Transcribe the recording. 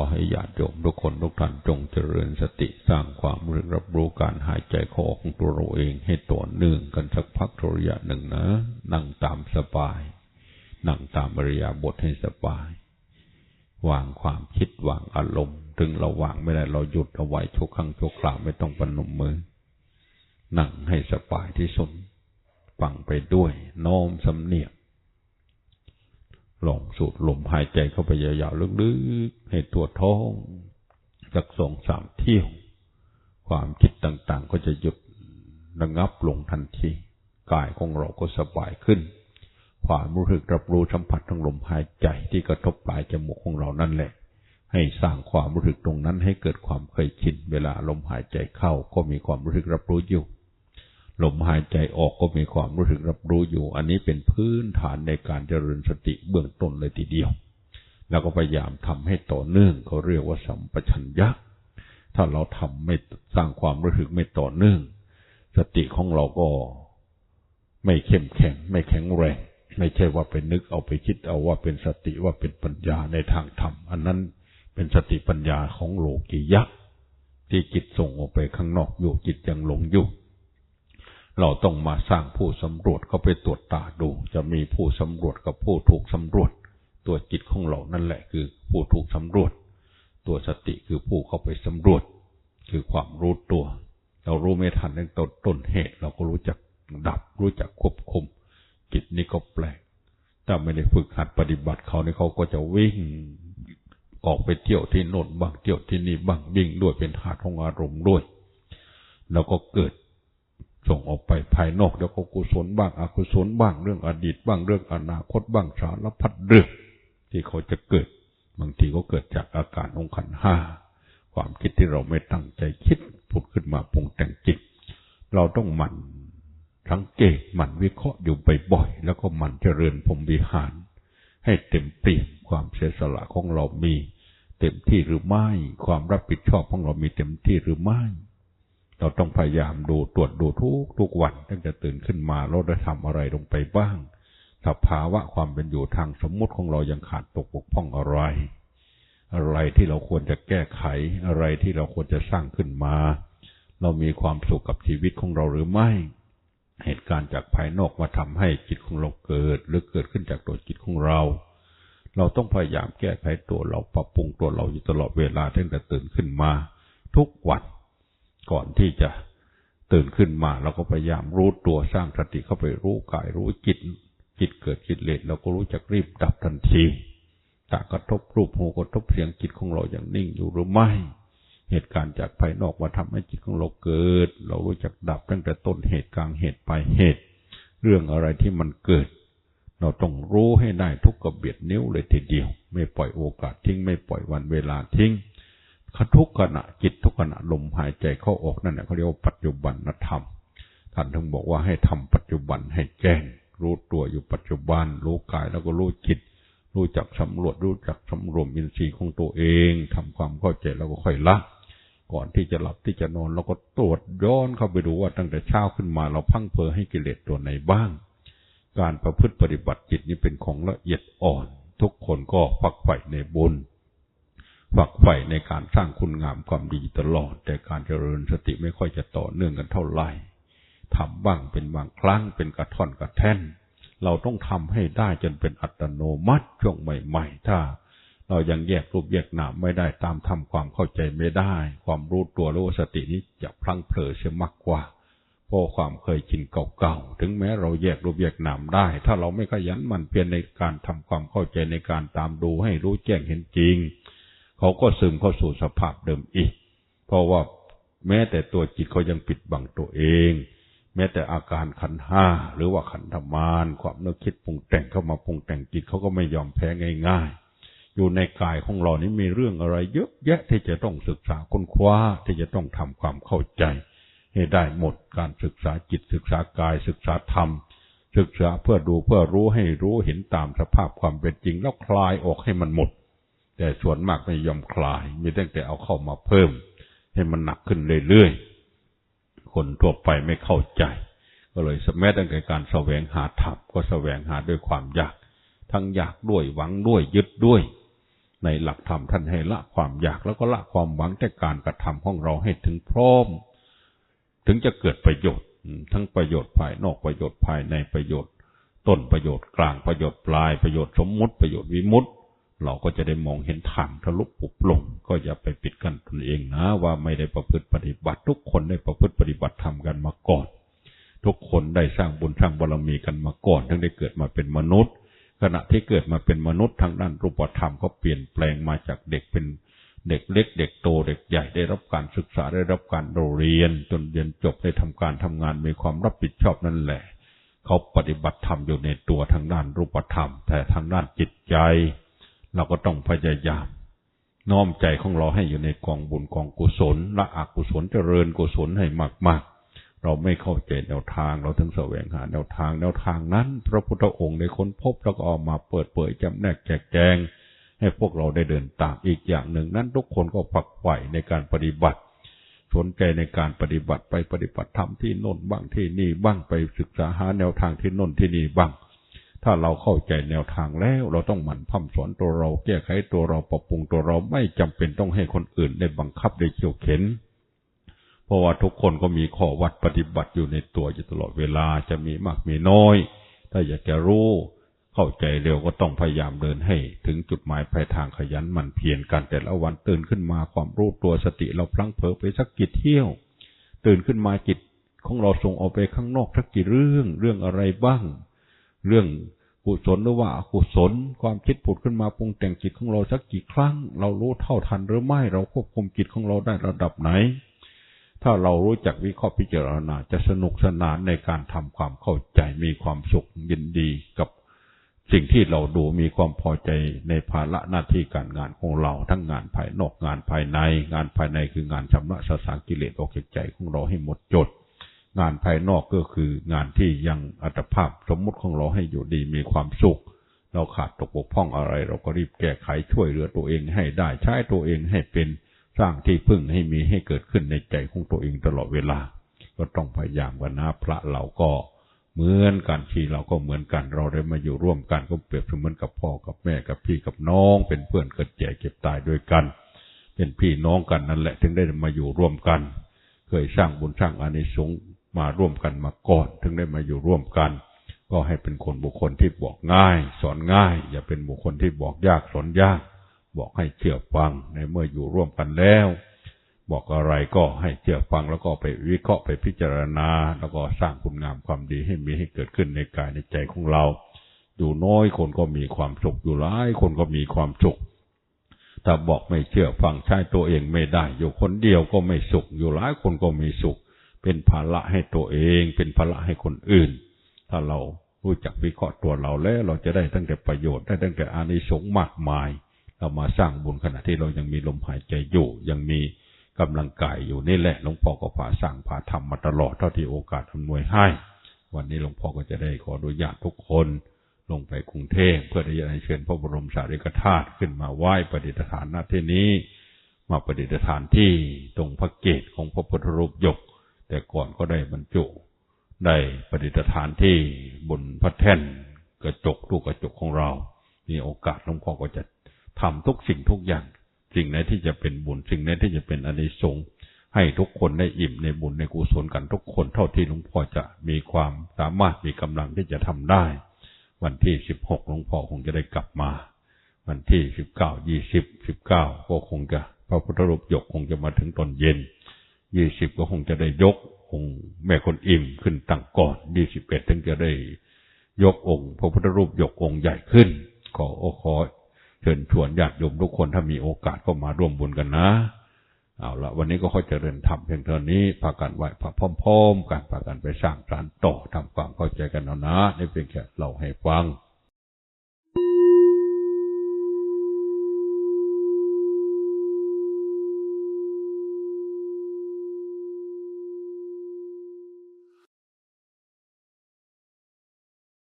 อให้ญาติโยมทุกคนทุกท่านจงเจริญสติสร้างความรู้รับรู้การหายใจเข้าอของตัวเราเองให้ต่อเนื่องกันสักพักระยะหนึ่งนะ นั่งตามสบาย นั่งตามบริยาบทให้สบาย วางความคิดวางอารมณ์ ถึงเราวางไม่ได้เราหยุดเอาไว้ชั่วครั้งชั่วคราวไม่ต้องปนมมือ นั่งให้สบายที่สุดฟังไปด้วย น้อมสำเนียก ลองสูดลมหายใจเข้าไปยาวๆลึกๆ ให้ตัวท้องสักสองสามเที่ยว ความคิดต่างๆ ก็จะหยุดระงับลงทันทีกายของเราก็สบายขึ้น ความรู้สึกรับรู้สัมผัสทางลมหายใจที่กระทบปลายจมูกของเรานั่นแหละ ให้สร้างความรู้สึกตรงนั้นให้เกิดความเคยชินเวลาลมหายใจเข้าก็มีความรู้สึกรับรู้อยู่ ลมหายใจออกก็มีความรู้สึกรับรู้อยู่ อันนี้เป็นพื้นฐานในการเจริญสติเบื้องต้นเลยทีเดียว แล้วก็พยายามทำให้ต่อเนื่องเขาเรียกว่าสัมปชัญญะ ถ้าเราทำไม่สร้างความรู้สึกไม่ต่อเนื่อง สติของเราก็ไม่เข้มแข็ง ไม่แข็งแรง ไม่ใช่ว่าไปนึกเอาไปคิดเอาว่าเป็นสติว่าเป็นปัญญาในทางธรรม อันนั้นเป็นสติปัญญาของโลกียะที่จิตส่งออกไปข้างนอกอยู่จิตยังหลงอยู่ เราต้องมาสร้างผู้สำรวจเข้าไปตรวจตาดู จะมีผู้สำรวจกับผู้ถูกสำรวจ ตัวจิตของเรานั่นแหละคือผู้ถูกสำรวจ ตัวสติคือผู้เข้าไปสำรวจ คือความรู้ตัว เรารู้ไม่ทันในต้นต้นเหตุ เราก็รู้จักดับ รู้จักควบคุมจิตนี่ก็แปลกถ้าไม่ได้ฝึกหัดปฏิบัติเขาเนี่ยเขาก็จะวิ่งออกไปเที่ยวที่โน่นบ้างเที่ยวที่นี่บ้างวิ่งด้วยเป็นหาดของอารมณ์ด้วย แล้วก็เกิด ส่งออกไปภายนอกแล้วก็กุศลบ้างอกุศลบ้างเรื่องอดีตบ้างเรื่องอนาคตบ้างสารพัดเรื่อง ที่เขาจะเกิด บางทีก็เกิดจากอาการองค์ขันห้าความคิดที่เราไม่ตั้งใจคิดผุดขึ้นมาปรุงแต่งจิต เราต้องหมั่นสังเกตหมั่นวิเคราะห์อยู่บ่อยๆแล้วก็หมั่นเจริญพรมวิหาร ให้เต็มเปี่ยมความเสียสละของเรามี เต็มที่หรือไม่ ความรับผิดชอบของเรามีเต็มที่หรือไม่ เราต้องพยายามดูตรวจดูทุกทุกวันตั้งแต่ตื่นขึ้นมาเราได้ทำอะไรลงไปบ้างสภาวะความเป็นอยู่ทางสมมติของเรายังขาดตกบกพร่องอะไร อะไรที่เราควรจะแก้ไข อะไรที่เราควรจะสร้างขึ้นมา เรามีความสุขกับชีวิตของเราหรือไม่ เหตุการณ์จากภายนอกมาทำให้จิตของเราเกิด หรือเกิดขึ้นจากตัวจิตของเรา เราต้องพยายามแก้ไขตัวเราปรับปรุงตัวเราอยู่ตลอดเวลาตั้งแต่ตื่นขึ้นมา ทุกวัน ก่อนที่จะตื่นขึ้นมาเราก็พยายามรู้ตัวสร้างสติเข้าไปรู้กายรู้จิตจิตเกิดจิตเลสเราก็รู้จักรีบดับทันทีตากระทบรูปหูกระทบเสียงจิตของเราอย่างนิ่งอยู่หรือไม่ เหตุการณ์จากภายนอกมาทำให้จิตของเราเกิด เรารู้จักดับตั้งแต่ต้นเหตุกลางเหตุปลายเหตุ เรื่องอะไรที่มันเกิด เราต้องรู้ให้ได้ทุกกระเบียดนิ้วเลยทีเดียว ไม่ปล่อยโอกาสทิ้งไม่ปล่อยวันเวลาทิ้ง ทุกขณะจิตทุกขณะลมหายใจเข้าออกนั่นแหละเขาเรียกว่าปัจจุบันธรรมท่านถึงบอกว่าให้ทำปัจจุบันให้แจ้ง รู้ตัวอยู่ปัจจุบัน รู้กายแล้วก็รู้จิต รู้จักสำรวจรู้จักสำรวมอินทรีย์ของตัวเองทำความเข้าใจแล้วก็ค่อยละก่อนที่จะหลับที่จะนอนเราก็ตรวจย้อนเข้าไปดูว่าตั้งแต่เช้าขึ้นมาเราพังเพอให้กิเลสตัวไหนบ้าง การประพฤติปฏิบัติจิตนี้เป็นของละเอียดอ่อน ทุกคนก็ฝักใฝ่ในบุญ ฝักใฝ่ในการสร้างคุณงามความดีตลอด แต่การเจริญสติไม่ค่อยจะต่อเนื่องกันเท่าไหร่ทำบ้างเป็นบางครั้งเป็นกระท่อนกระแท่น เราต้องทำให้ได้จนเป็นอัตโนมัติช่วงใหม่ ๆ ถ้า เรายังแยกรูปแยกนามไม่ได้ตามทำความเข้าใจไม่ได้ ความรู้ตัวรู้สตินี้จะพลั้งเผลอเสียมากกว่าเพราะความเคยชินเก่าๆ ถึงแม้เราแยกรูปแยกนามได้ ถ้าเราไม่ขยันมันเพียรในการทำความเข้าใจในการตามดูให้รู้แจ้งเห็นจริง เขาก็ซึมเข้าสู่สภาพเดิมอีก เพราะว่าแม้แต่ตัวจิตเขายังปิดบังตัวเอง แม้แต่อาการขันห้าหรือว่าขันธมารความนึกคิดปรุงแต่งเข้ามาปรุงแต่งจิตเขาก็ไม่ยอมแพ้ง่าย ๆ อยู่ในกายของเรานี้มีเรื่องอะไร เยอะแยะที่จะต้องศึกษาค้นคว้าที่จะต้องทำความเข้าใจ ให้ได้หมดการศึกษาจิตศึกษากายศึกษาธรรมศึกษาเพื่อดูเพื่อรู้ให้รู้เห็นตามสภาพความเป็นจริงแล้วคลายออกให้มันหมด แต่ส่วนมากไม่ยอมคลาย มีตั้งแต่เอาเข้ามาเพิ่ม ให้มันหนักขึ้นเรื่อยๆ คนทั่วไปไม่เข้าใจ ก็เลยสมัยตั้งแต่การแสวงหาธรรมก็แสวงหาด้วยความอยาก ทั้งอยากด้วยหวังด้วยยึดด้วย ในหลักธรรมท่านให้ละความอยากแล้วก็ละความหวังแต่การกระทำของเราให้ถึงพร้อม ถึงจะเกิดประโยชน์ ทั้งประโยชน์ภายนอกประโยชน์ภายในประโยชน์ ต้นประโยชน์กลางประโยชน์ปลายประโยชน์สมมุติประโยชน์วิมุตติ เราก็จะได้มองเห็นทางทะลุปุบลง ก็อย่าไปปิดกั้นตนเองนะ ว่าไม่ได้ประพฤติปฏิบัติทุกคนได้ประพฤติปฏิบัติทำกันมาก่อน ทุกคนได้สร้างบุญสร้างบารมีกันมาก่อน ทั้งได้เกิดมาเป็นมนุษย์ ขณะที่เกิดมาเป็นมนุษย์ทางด้านรูปธรรมก็เปลี่ยนแปลงมาจากเด็กเป็นเด็กเล็ก เด็กโตเด็กใหญ่ได้รับการศึกษาได้รับการเรียน จนเรียนจบได้ทำการทำงานมีความรับผิดชอบนั่นแหละ เขาปฏิบัติธรรมอยู่ในตัวทางด้านรูปธรรม แต่ทางด้านจิตใจ เราก็ต้องพยายาม น้อมใจของเราให้อยู่ในกองบุญกองกุศลละอกุศลเจริญกุศลให้มากเราไม่เข้าใจแนวทางเราถึงแสวงหาแนวทางแนวทางนั้น พระพุทธองค์ได้ค้นพบแล้วก็ออกมาเปิดเผยจำแนกแจกแจง ให้พวกเราได้เดินตามอีกอย่างหนึ่งนั้น ทุกคนก็ฝักใฝ่ในการปฏิบัติสนใจในการปฏิบัติไปปฏิบัติธรรมที่น่นบ้างที่นี่บ้างไปศึกษาหาแนวทางที่น่นที่นี่บ้าง ถ้าเราเข้าใจแนวทางแล้วเราต้องหมั่นพัฒสอนตัวเรา แก้ไขตัวเราปรับปรุงตัวเราไม่จำเป็นต้องให้คนอื่นได้บังคับได้เขี่ยวเข็น เพราะว่าทุกคนก็มีข้อวัดปฏิบัติอยู่ในตัวอยู่ตลอดเวลาจะมีมากมีน้อย ถ้าอยากจะรู้เข้าใจเร็วก็ต้องพยายามเดินให้ ถึงจุดหมายปลายทางขยันหมั่นเพียรกันแต่ละวันตื่นขึ้นมาความรู้ตัวสติเราพลั้งเผลอไปสักกี่เที่ยว ตื่นขึ้นมาจิตของเราส่งออกไปข้างนอกสักกี่เรื่องเรื่องอะไรบ้าง เรื่องกุศลหรือว่าอกุศลความคิดผุดขึ้นมาปรุงแต่งจิตของเราสักกี่ครั้ง เรารู้เท่าทันหรือไม่เราควบคุมจิตของเราได้ระดับไหน ถ้าเรารู้จักวิเคราะห์พิจารณาจะสนุกสนานในการทำความเข้าใจมีความสุขยินดีกับสิ่งที่เราดูมีความพอใจในภาระหน้าที่การงานของเรา ทั้งงานภายนอกงานภายใน งานภายในคืองานชำระสสารกิเลสออกจากใจของเราให้หมดจด งานภายนอกก็คืองานที่ยังอัตภาพสมมุติของเราให้อยู่ดีมีความสุข เราขาดตกบกพร่องอะไร เราก็รีบแก้ไขช่วยเหลือตัวเองให้ได้ใช้ตัวเองให้เป็นสร้างที่พึ่งให้มีให้เกิดขึ้นในใจของตัวเองตลอดเวลา ก็ต้องพยายามกันนะพระเราก็เหมือนกันที่เราก็เหมือนกันเราได้มาอยู่ร่วมกันก็เปรียบเสมือนกับพ่อกับแม่กับพี่กับน้อง เป็นเพื่อนเกิดแก่เก็บตายด้วยกัน เป็นพี่น้องกันนั่นแหละ ถึงได้มาอยู่ร่วมกัน เคยสร้างบุญสร้างอานิสงส์ มาร่วมกันมาก่อน ถึงได้มาอยู่ร่วมกัน ก็ให้เป็นคนบุคคลที่บอกง่าย สอนง่าย อย่าเป็นบุคคลที่บอกยากสอนยาก บอกให้เชื่อฟังในเมื่ออยู่ร่วมกันแล้ว บอกอะไรก็ให้เชื่อฟังแล้วก็ไปวิเคราะห์ไปพิจารณา แล้วก็สร้างคุณงามความดีให้มีให้เกิดขึ้นในกายในใจของเรา อยู่น้อยคนก็มีความสุขอยู่หลายคนก็มีความสุขถ้าบอกไม่เชื่อฟังใช้ตัวเองไม่ได้ อยู่คนเดียวก็ไม่สุข อยู่หลายคนก็มีสุข เป็นภาระให้ตัวเอง เป็นภาระให้คนอื่น ถ้าเรารู้จักวิเคราะห์ตัวเราแล้ว เราจะได้ตั้งแต่ประโยชน์ได้ตั้งแต่อานิสงส์มากมาย เรามาสร้างบุญขณะที่เรายังมีลมหายใจอยู่ ยังมีกำลังกายอยู่นี่แหละหลวงพ่อก็พาสร้างพาทำมาตลอดเท่าที่โอกาสอำนวยให้ วันนี้หลวงพ่อก็จะได้ขออนุญาตทุกคน ลงไปกรุงเทพเพื่อที่จะเชิญพระบรมสารีริกธาตุขึ้นมาไหว้ประดิษฐานณที่นี้ มาประดิษฐานที่ตรงพระเกศของพระพุทธรูปยก แต่ก่อนก็ได้บรรจุ ได้ประดิฐานที่บนพระแท่นกระจกลูกกระจกของเรามีโอกาสหลวงพ่อก็จะทำทุกสิ่งทุกอย่าง สิ่งไหนที่จะเป็นบุญ สิ่งไหนที่จะเป็นอนิสงส์ให้ทุกคนได้อิ่มในบุญในกุศลกันทุกคนเท่าที่หลวงพ่อจะมีความสามารถมีกำลังที่จะทำได้ วันที่สิบหกหลวงพ่อคงจะได้กลับมา วันที่สิบเก้ายี่สิบสิบเก้าก็คงจะพระพุทธรูปยกคงจะมาถึงตอนเย็น ยี่สิบก็คงจะได้ยกองค์แม่คนอิ่มขึ้นตั้งก่อนยี่สิบเอ็ดถึงจะได้ยกองค์พระพุทธรูปยกองค์ใหญ่ขึ้น ขอโอขอเชิญชวนญาติโยมทุกคนถ้ามีโอกาสก็มาร่วมบุญกันนะ เอาละวันนี้ก็ค่อยเจริญธรรมเพียงเท่านี้พากันไหวพาพร้อมๆกันพากันไปสร้างสารต่อทำความเข้าใจกันเอานะนี่เป็นแค่เราให้ฟัง